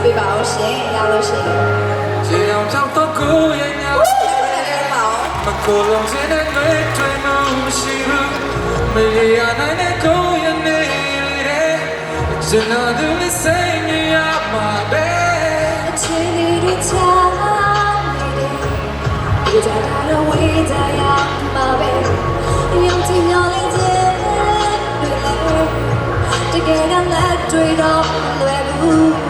ဆိုပေးပါအောင်ရှင်ရလို့ရှင်ခြေအောင်ချောက်တော့ကိုရဲ့ညောင်မကိုလုံးစင်းတဲ့တွေ့တွေ့မှုရှိဘူးမေးရနိုင်တဲ့ကိုရဲ့နေရဲကျွန်တော်တို့မဆိုင်နေရမှာပဲအချိန်တွေချာနေတယ်ဒီကြတာတော့ဝေးကြရမှာပဲယုံကြည်မျှော်လင့်ခြင်း together, let's do it all.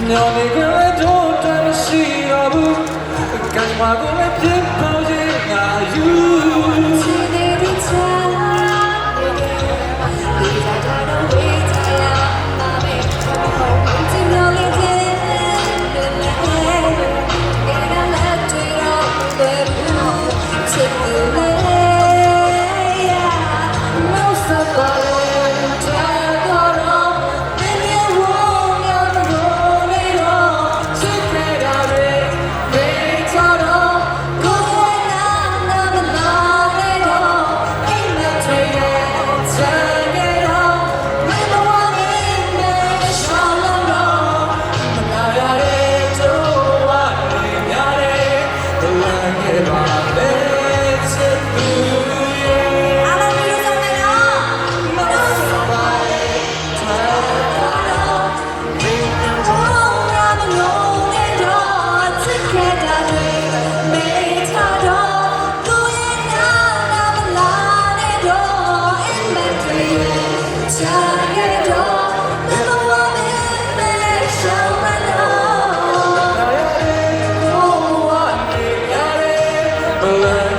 너는 그래도 다시 싫어 가슴 화분에 흩어진 아유. believe.